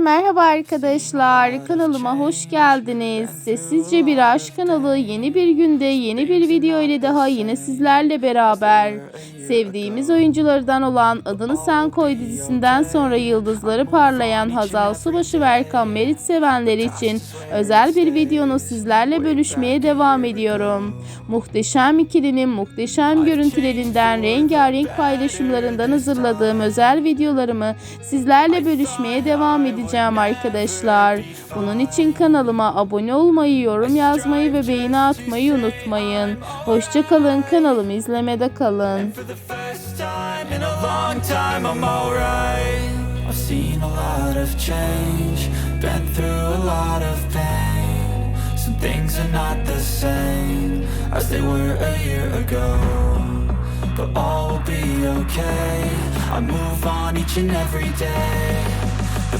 Merhaba arkadaşlar, kanalıma hoş geldiniz. Sessizce Bir Aşk kanalı yeni bir günde yeni bir video ile daha yine sizlerle beraber. Sevdiğimiz oyunculardan olan Adını Sen Koy dizisinden sonra yıldızları parlayan Hazal Subaşı ve Erkan Meriç sevenleri için özel bir videonu sizlerle bölüşmeye devam ediyorum. Muhteşem ikilinin muhteşem görüntülerinden rengarenk paylaşımlarından hazırladığım özel videolarımı sizlerle bölüşmeye devam edeceğim arkadaşlar. Bunun için kanalıma abone olmayı, yorum yazmayı ve beğeni atmayı unutmayın. Hoşçakalın, kanalımı izlemede kalın. Things are not the same as they were a year ago. But all will be okay. I move on each and every day.